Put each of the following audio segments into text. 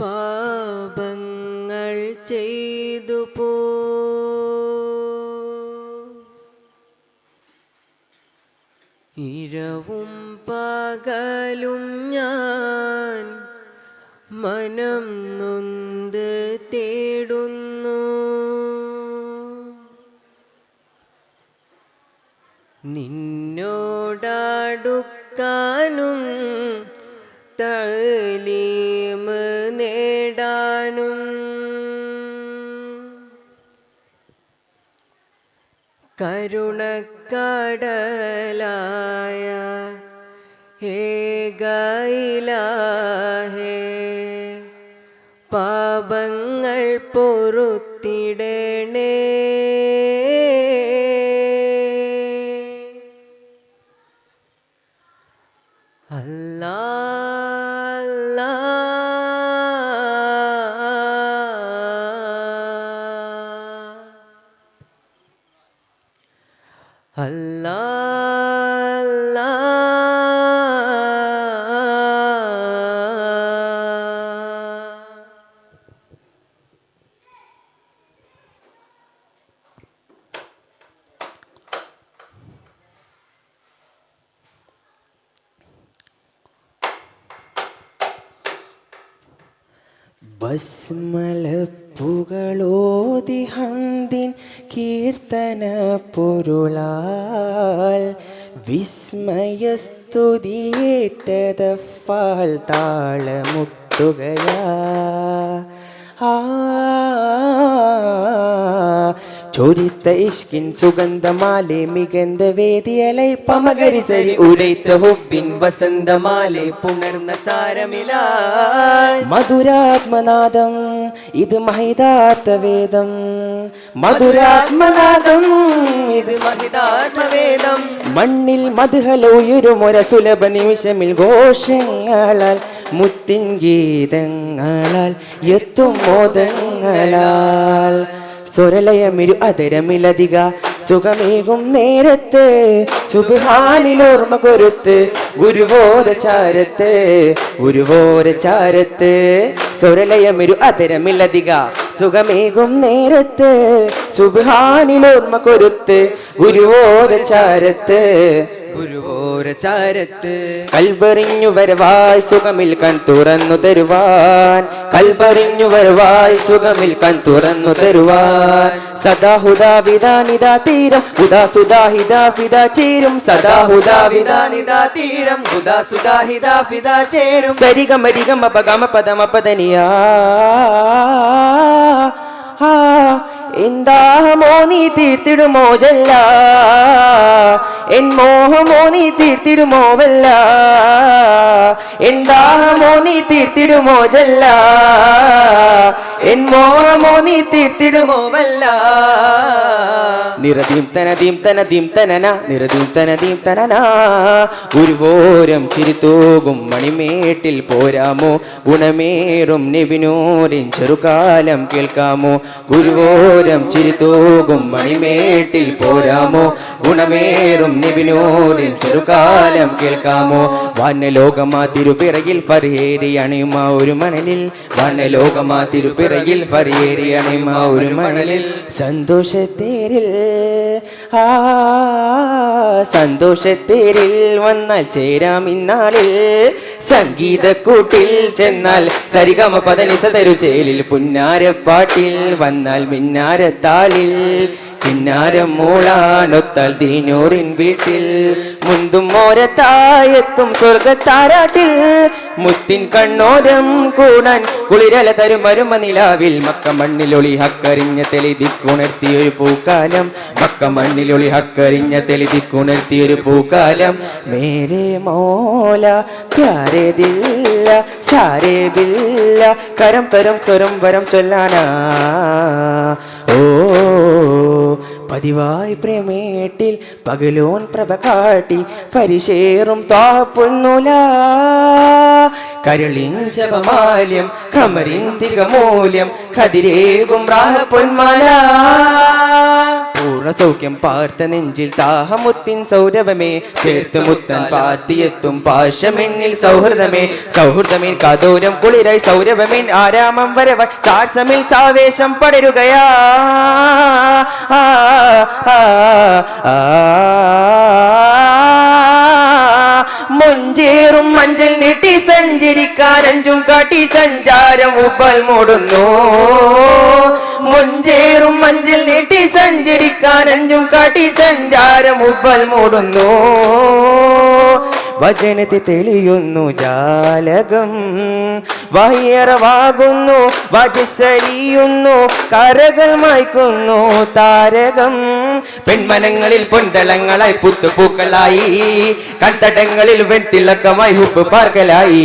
പാപങ്ങൾ ചെയ്തു പോ. ഇരവും പകലും ഞാൻ മനം നൊന്ത് തേടുന്നു. നിന്നോടാടുക്കാനും கடல் ബസ്മലപ്പുകളോതി ഹന്തിൻ കീർത്തന പൊരുളാൽ വിസ്മയസ്തുതിയേറ്റതഫാൽ താളമുട്ടുകയാ ചോരിത്ത ഇഷ്കിൻ സുഗന്ധമാലെ മികந்த വേദിയലെ പമകരിസരി ഉരൈത്ത ഹുബിൻ വസന്തമാലെ പുണർന്ന സാരമില. മധുരാത്മനാദം ഇത് മഹിതാത്ത വേദം. മധുരാത്മനാദം ഇത് മഹിതാത്മവേദം മണ്ണിൽ മധുഹലോയൊരുമൊര സുലഭ നിമിഷമിൽ ഘോഷങ്ങളാൽ മുത്തിൻ ഗീതങ്ങളാൽ എത്തും മോദങ്ങളാൽ. സ്വരലയമിരു അതരമിലധിക സുഖമേകും നേരത്ത്. സുബാനിലോർമ്മ കൊരുത്ത് ഗുരുവോര ചാരത്ത് ഗുരുവോര ചാരത്ത് സ്വരലയമിരു അതരമിലധിക സുഖമേകും നേരത്ത്. സുബാനിലോർമ്മ കൊരുത്ത് ഗുരുവോര ചാരത്ത് കൽബറിഞ്ഞു വരവായ് സുഖമിൽ കൺ തുറന്നു തരുവാൻ. കൽബറിഞ്ഞു വരവായ് സുഖമിൽ കൺ തുറന്നു തരുവാൻ. സദാ ഹുദാ വിദാനിദാ തീരം ഹുദാ സുദാ ഹിദാ ഫിദാ ചേരും. സദാ ഹുദാ വിദാനിദാ തീരം ഹുദാ സുദാ ഹിദാ ഫിദാ ചേരും. സരിഗമ രിഗമ പഗമ പദമ പദനിയാ. എന്താമോ നീ തീർത്തിടുമോ ജല്ല. എൻ മോഹമോ നീ തീർത്തിടുമോ എൻ ദാഹമോ നീ തീർത്തിടുമോ ജല്ല? എൻ മോഹമോ നീ തീർത്തിടുമോ നിറദീം തനദീം തനദീം തനന നിറദീം തനദീം തനന. ഒരുപോരം ചിരിത്തൂകും മണിമേട്ടിൽ പോരാമോ? ഗുണമേറും നിവിനോരിൻ ചെറുകാലം കേൾക്കാമോ? ഗുരുവോരം ചിരിത്തോകും മണിമേട്ടിൽ പോരാമോ? ഗുണമേറും നിവിനോരിൻ ചെറുകാലം കേൾക്കാമോ? വനലോകമാ തിരുപിറയിൽ ഫർഹേരി അണിയുമ ഒരു മണലിൽ. വനലോകമാ തിരുപിറയിൽ ഫർഹേരി അണിയുമ ഒരു മണലിൽ. സന്തോഷത്തേരിൽ ആ സന്തോഷത്തേരിൽ വന്നാൽ ചേരാം ഇന്നാളിൽ. സംഗീതക്കൂട്ടിൽ ചെന്നാൽ സരിഗമ പതനിസ തരു ചേലിൽ. പുന്നാരപ്പാട്ടിൽ വന്നാൽ മിന്നാരത്താളിൽ. കിന്നാരം മൂളാനൊത്താൽ ദീനൂറിൻ വീട്ടിൽ മുന്തും ഓരത്തായെത്തും സ്വർഗത്താരാട്ടിൽ. മുത്തിൻ കണ്ണോരം കൂടാൻ കുളിരല തരും വരുമ നിലാവിൽ മക്ക മണ്ണിലൊളി ഹക്കരിഞ്ഞ തെളിതിക്കുണർത്തിയൊരു പൂക്കാലം. മക്ക മണ്ണിലൊളി ഹക്കരിഞ്ഞ തെളിതിക്കുണർത്തിയൊരു പൂക്കാലം. മേരെ മോല പ്യാരേ ദില്ല സാരേ ബില്ല കരം തരം സ്വരം വരം ചൊല്ലാനാ. ഓ പതിവായി പ്രേമേട്ടിൽ പകലോൻ പ്രഭ കാട്ടി പരിശേറും താപ്പുന്നുല കരളിൻ ജപമാല്യം കമരിൻ തികമൂല്യം കതിരേകും പൊന്മാല പൂർണ സൗഖ്യം പാർത്ത നെഞ്ചിൽ താഹമുത്തിൻ സൗരവമേ ചേർത്ത് മുത്തൻ പാർത്തിയെത്തും പാശമെന്നിൽ സൗഹൃദമേ. സൗഹൃദമേൻ കാതോരം കുളിരായി സൗരഭമേൻ ആരാമം വരവ സാർസമിൽ സാവേശം പടരുകയാ. ആ, ആ, ആ, മൊഞ്ചേറും മഞ്ചൽ നീട്ടി സഞ്ചരിക്കാൻ അഞ്ചും കാട്ടി സഞ്ചാരം ഉപ്പൽ മൂടുന്നു. മുഞ്ചേറും മഞ്ചൽ നീട്ടി സഞ്ചരിക്കാൻ അഞ്ചും കാട്ടി സഞ്ചാരം ഉപ്പൽ മൂടുന്നു. വചനത്തെ തെളിയുന്നു ജാലകം. വഹിയറവാകുന്നു വചസരിയുന്നു കരകൾ മായ്ക്കുന്നു താരകം. പെൺമനങ്ങളിൽ പൊന്തളങ്ങളായി പുത്തുപൂക്കളായി കൺതടങ്ങളിൽ വെൺതിളക്കമായി ഉപ്പ് പാർക്കലായി.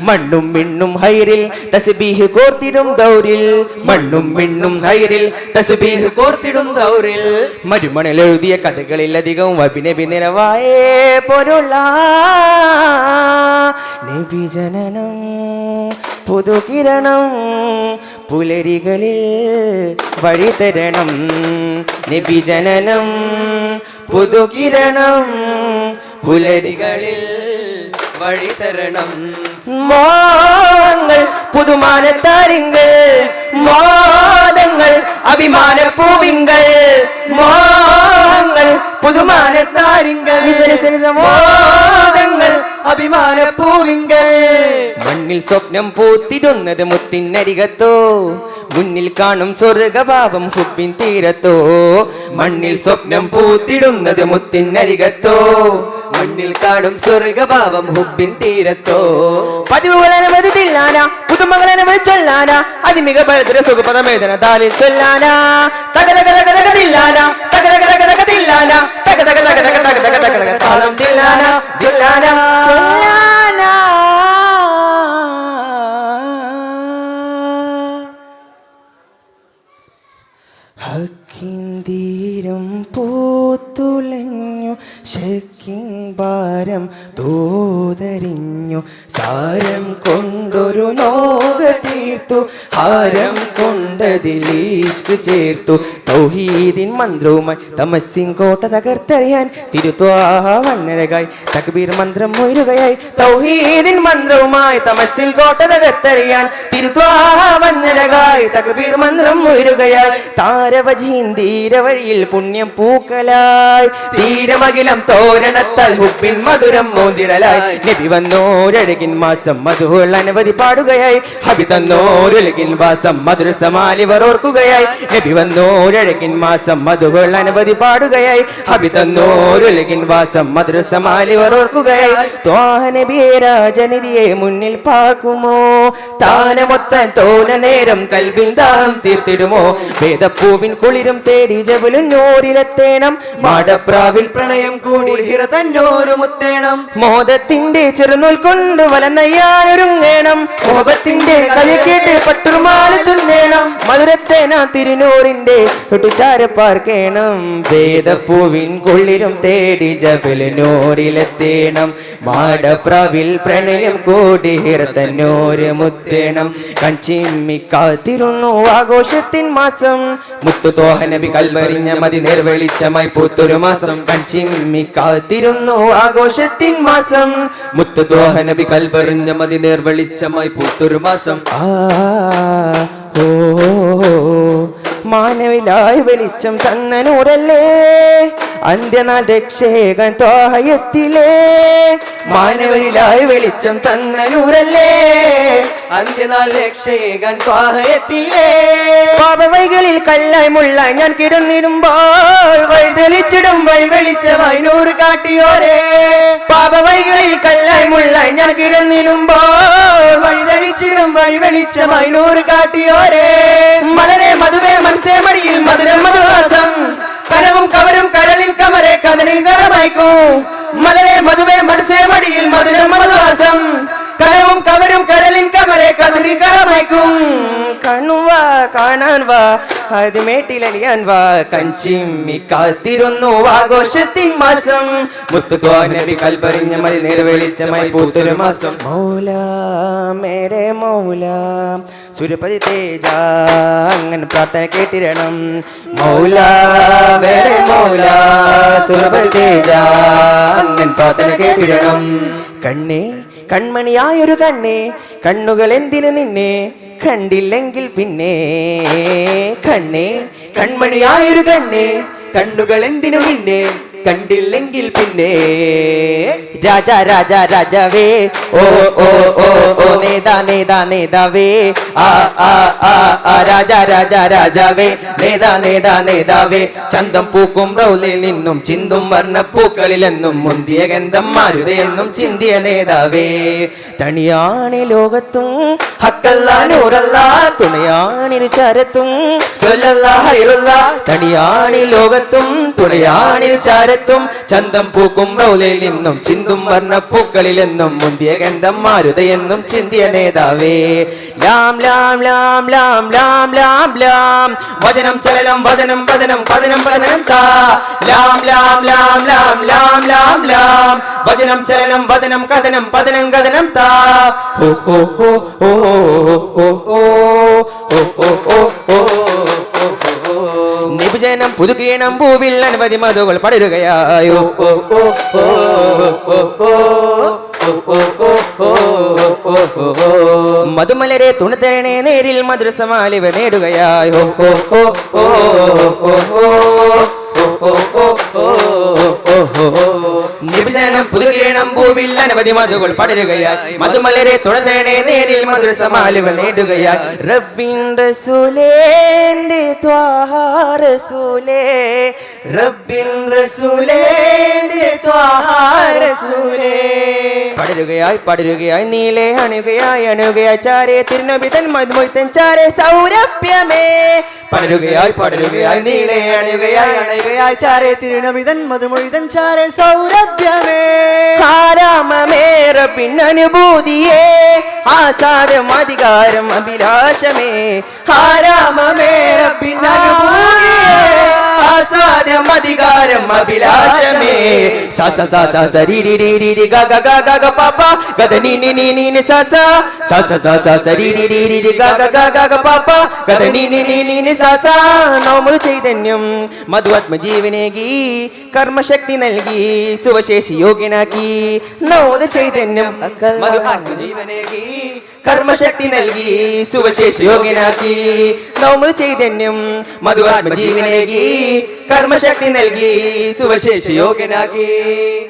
മണ്ണും മിണ്ണും ഹൈറിൽ തസ്ബീഹ് കോർത്തിടും ദൗരിൽ മണ്ണും മിണ്ണും ഹൈറിൽ തസ്ബീഹ് കോർത്തിടും ദൗരിൽ മരുമണൽ എഴുതിയ കഥകളിൽ അധികവും അഭിനവിനിരവായേ നബി ജനനം പുതുകിരണം പുലരികളിൽ വഴിതരണം. നബി ജനനം പുതുകിരണം പുലരികളിൽ വഴിതരണം. മോങ്ങൾ പൂവിങ്കൽ മണ്ണിൽ സ്വപ്നം പൂത്തിടുന്നത് മുത്തിനരികത്തോ മുന്നിൽ കാണും സ്വർഗഭാവം ഹുബിൻ തീരത്തോ മണ്ണിൽ സ്വപ്നം പൂത്തിടുന്നത് മുത്തിനരികത്തോ മണ്ണിൽ കാണും സ്വർഗഭാവം ഹുബിൻ തീരത്തോ പതിവുകൾ അനവധി തില്ലാന പുതുമകൾ അനവധി ചൊല്ലാന അതിമിക പഴുതര സുഖപദമേദന താലിൽ ചൊല്ലാന തകര കല കല തില്ലാന തകര കല കല തില്ലാന തക തക തക തക തക തക തക തക താളം തില്ലാന ചൊല്ലാന ചൊല്ലാന ഭാരം തോതരിഞ്ഞു. സാരം കൊണ്ടൊരു നോക തീർത്തു. ഹാരം കൊണ്ടതിലീഷ്ടു ചേർത്തു. തൗഹീദിൻ മന്ത്രവുമായി തമസ്സിൻ കോട്ട തകർത്തെറിയാൻ തിരുത്വാവണ്ണരകായി തക്ബീർ മന്ത്രം ഉയരുകയായി തൗഹീദിൻ മന്ത്രവുമായി തമസ്സിൽ കോട്ട തകർത്തെറിയാൻ തിരുത്വാവണ്ണരകായി തക്ബീർ മന്ത്രം ഉയരുകയായി താരവജീൻ തീരവഴിയിൽ പുണ്യം പൂക്കലായി. തീരമകിലം തോരണത്താൽ മധുരം മോന്തിടലായി. നബി വന്നോരഴകിൻ മാസം മധുഹുൾ അനവധി പാടുകയായി. ഹബി വാസം മധുര സമാലിവർ ഓർക്കുകയായി. നബി വന്നോരഴകിൻ മാസം മധുഹുൾ അനവധി പാടുകയായി. ഹബി വാസം മധുര സമാലിവർ ഓർക്കുകയായി. നബിയെ മുന്നിൽ പാക്കുമോ താനമൊത്തൻ തോന നേരം കൽവിൻ ദാഹം തീർത്തിടുമോ? വേദപ്പൂവിൻ കുളിരും തേടി ജബുലും നൂറിലെത്തേണം മാടപ്രാവിൽ പ്രണയം കൂടി തന്നോരു മുത്തേണം. മോദത്തിന്റെ ചെറുനൂൽ കൊണ്ട് വലനയ്യാനൊരുങ്ങേണം. മോപത്തിന്റെ കേട്ട് പട്ടുമാല തുന്നേണം. മധുരത്തേന തിരുനൂറിന്റെ തൊട്ടുചാര പാർക്കേണം. വേദപ്പൂവിൻ കൊള്ളിലും തേടി ജബലനൂരിലെത്തേണം മാടപ്രാവിൽ പ്രണയം കൂടി ഹിറത്തന്നൂര് മുത്തേണം. കഞ്ചിമ്മി കാത്തിരുന്നു ആഘോഷത്തിൻ മാസം. മുത്തു തോഹനബി കൽവരിഞ്ഞ മതി നേർവെളിച്ചമായി പൂത്തൊരു മാസം. കഞ്ചിമ്മി കാത്തിരുന്നു ആഘോഷത്തിൻ മാസം. മുത്തു തോഹനബി കൽപറിഞ്ഞ മതി നേർവെളിച്ചമായി പൂത്തൊരു മാസം. ആ ഓ മാനവിലായി വെളിച്ചം തന്നനൂറല്ലേ അന്ത്യനാൾ രക്ഷേകൻ തോഹയത്തിലേ മാനവരിലായി വെളിച്ചം തന്നനൂറല്ലേ അന്ത്യനാൾ രക്ഷയേകാൻ ത്വാഹയത്തിലേ പാപവൈകളിൽ കല്ലായി മുള്ള ഞാൻ കിടന്നിടുമ്പോൾ വഴിതെളിച്ചിടും വൈവെളിച്ചമായി നൂറ് കാട്ടിയോരേ. പാപവൈകളിൽ കല്ലായി മുള്ള ഞാൻ കിടന്നിടുമ്പോൾ വഴിതെളിച്ചിടും വഴി വൈനൂറ് നൂറ് കാട്ടിയോരേ. മലരെ മധുവേ മനസ്സേ മടിയിൽ മധുരം മധുവാസം കരവും കവരും കരളിൽ കമരെ കഥനിൽ കരമായിക്കും. മലരെ മധുവേ മനസ്സേ മടിയിൽ മധുരം മധുവാസം കരവും കവരും കരളിൻ കരമായിക്കും കണ്ണുവാ കാണാൻ വാ അത് മേട്ടിലലിയാൻ വാ കഞ്ചിമ്മി കാത്തിരുന്നു ആഘോഷത്തിൻ മാസം. മുത്തുകോനബി കൽപ്പറിഞ്ഞ മതി നിർവെളിച്ചമായി പൂത്തൊരു മാസം. മൗല മേരെ മൗല സുരപതി തേജ അങ്ങനെ പ്രാർത്ഥന കേട്ടിരണം. മൗല മേരെ മൗല സുരപതി തേജ അങ്ങൻ പ്രാർത്ഥന കേട്ടിരണം. കണ്ണേ കൺമണിയായൊരു കണ്ണേ കണ്ണുകൾ എന്തിനു നിന്നെ കണ്ടില്ലെങ്കിൽ പിന്നെ? കണ്ണേ കൺമണിയായൊരു കണ്ണേ കണ്ണുകൾ എന്തിനു നിന്നെ കണ്ടില്ലെങ്കിൽ പിന്നെ രാജ രാജ രാജവേ. ഓ ഓ ഓ ഓ നേതാ നേതാ നേതാവേ. ആ ആ ആ രാജ രാജ രാജാവേ. നേതാ നേതാ നേതാവേ. ചന്തം പൂക്കും റൗലിൽ നിന്നും ചിന്തും വർണപ്പൂക്കളിലെന്നും മുന്തിയ ഗന്ധം മാരുതയെന്നും ചിന്തിയ നേതാവേ. തണിയാണ് ലോകത്തും ഹക്കല്ല നൂറല്ല തുണയാണിരു ചരത്തും തണിയാണ് ലോകത്തും തുണയാണിൽ ചാരത്തും ചന്തം പൂക്കും റൗലയിൽ നിന്നും ചിന്തും വർണപ്പൂക്കളിലെന്നും മുന്തിയ ഗന്ധം മാരുതയെന്നും ചിന്തിയ നേതാവേ ലാം ലാം ലാം ലാം ലാം ലാം ലാം വചനം ചലനം വദനം വദനം വചനം വചനം താ ലാം ലാം ലാം ലാം ലാം ലാം ലാം വചനം ചലനം വദനം കഥനം പതനം കഥനം താ ഓ ഓ ഓ ഹോ നിപുജനം പുതുകീണം പൂവിൽ അനവധി മധുകൾ പടരുകയായോ മധുമലരെ തുണിത്തരണേ നേരിൽ മധുരസമാലിവ നേടുകയായോ നിപുജനം പുതുകീണം പൂവിൽ അനവധി മധുകൾ പടരുകയായി മധുമലരെ തുടരണേ നേരിൽ മധുര സമാലിവ നേടുകയായി റബ്ബിന്റെ സുലേന്റെ ത്വാഹാരസൂലേ റബ്ബിൻ റസൂലേന്റെ ത്വാഹാരസൂലേ പടരുകയായി പടരുകയായി നീലെ അണുകയായി അണുകയായി ചാരേ തിരുനബിതൻ മധുമൊയ്ത്തൻ ചാരേ സൗരഭ്യമേ. പടരുകയായി പടരുകയായി നീലെ അണുകയായി അണുകയായി ചാരേ തിരുനബിതൻ മധുമൊഴിതൻ ചാരേ സൗരഭ്യമേ. ആരാമമേറ പിന്നനുഭൂതിയേ ആസാദം അധികാരം അഭിലാഷമേ. ആരാമമേറ പിന്നനുഭൂതിയേ. അധികാരം അഭിലാഷമേ. സസ സസ സരി രി രി രി രി ഗ ഗ ഗ ഗ ഗ പാപ ഗദ നി നി നി നി നി സസ സസ സസ സരി രി രി രി രി ഗ ഗ ഗ ഗ ഗ പാപ ഗദ നി നി നി നി നി സസ നോമത് ചൈതന്യം മധുവാത്മ ജീവനേകി കർമ്മശക്തി നൽകി സുവശേഷി യോഗിനാക്കി. നോമത് ചൈതന്യം മധുവാത്മ ജീവനേകി കർമ്മശക്തി നൽകി സുവശേഷി യോഗിനാക്കി. നോമത് ചൈതന്യം മധുവാത്മ ജീവനേകി കർമ്മശക്തി നൽകി സുവശേഷി യോഗ്യനാക്കി.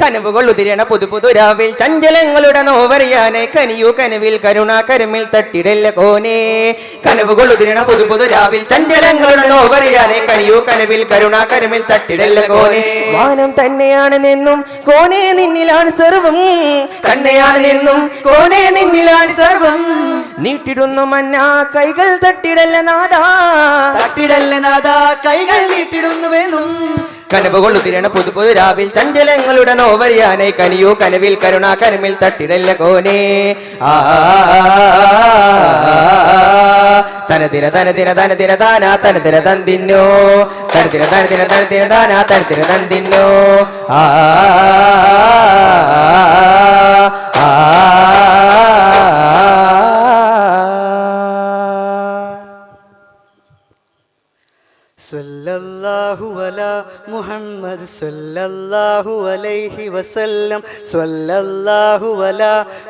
കനവുകൾ ഉതിരണ പുതു പുതുരാവിൽ ചഞ്ചലങ്ങളുടെ നോവറിയാനെ കനിയു കനവിൽ കരുണാകരമിൽ തട്ടിടല്ല കോനെ. കനവുകൾ ഉതിരണ പുതു പുതുരാവിൽ ചഞ്ചലങ്ങളുടെ നോവറിയാനെ കനിയു കനവിൽ കരുണാകരമിൽ തട്ടിടല്ല കോനെ. മാനം തന്നെയാണ് നിന്നും കോനെ നിന്നിലാണ് സർവം. തന്നെയാണ് നിന്നും കോനെ നിന്നിലാണ് സർവം. നീട്ടിടുന്നു മന്ന കൈകൾ തട്ടിടല്ല നാദാ തട്ടിടല്ല നാദാ കൈകൾ നീട്ടിടുന്നു വേണം. കനവുകൊള്ളു തിരണ പുതു പുതു രാവിൽ ചഞ്ചലങ്ങളുടെ നോവറിയാനെ കനിയോ കനവിൽ കരുണാ കനമിൽ തട്ടിടല്ല കോനെ. ആ തനതിര തനതിര തനതിര താന തനതിര തന്തിന്നോ. തനതിര തനതിര തനതിര താന തനതിര തന്തിന്നോ. ആ. സല്ലല്ലാഹു അലൈഹി വസല്ലം സല്ലല്ലാഹു അല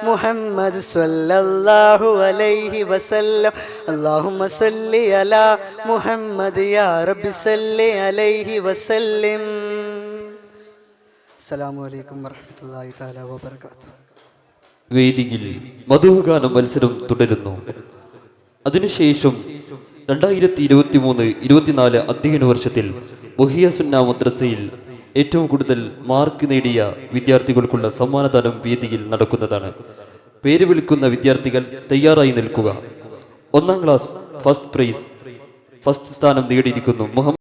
മുഹമ്മദ് സല്ലല്ലാഹു അലൈഹി വസല്ലം. اللهم സല്ലി على മുഹമ്മദ് يا رب صل عليه വേദിയിൽ മധുഗാനം മത്സരം തുടരുന്നു. അതിനുശേഷം രണ്ടായിരത്തി ഇരുപത്തി മൂന്ന് ഇരുപത്തിനാല് അധ്യയന വർഷത്തിൽ മുഹിയ സുന്ന മദ്രസയിൽ ഏറ്റവും കൂടുതൽ മാർക്ക് നേടിയ വിദ്യാർത്ഥികൾക്കുള്ള സമ്മാനദാനം വേദിയിൽ നടക്കുന്നതാണ്. പേര് വിളിക്കുന്ന വിദ്യാർത്ഥികൾ തയ്യാറായി നിൽക്കുക. ഒന്നാം ക്ലാസ് ഫസ്റ്റ് പ്രൈസ് ഫസ്റ്റ് സ്ഥാനം നേടിയിരിക്കുന്നു മുഹമ്മദ്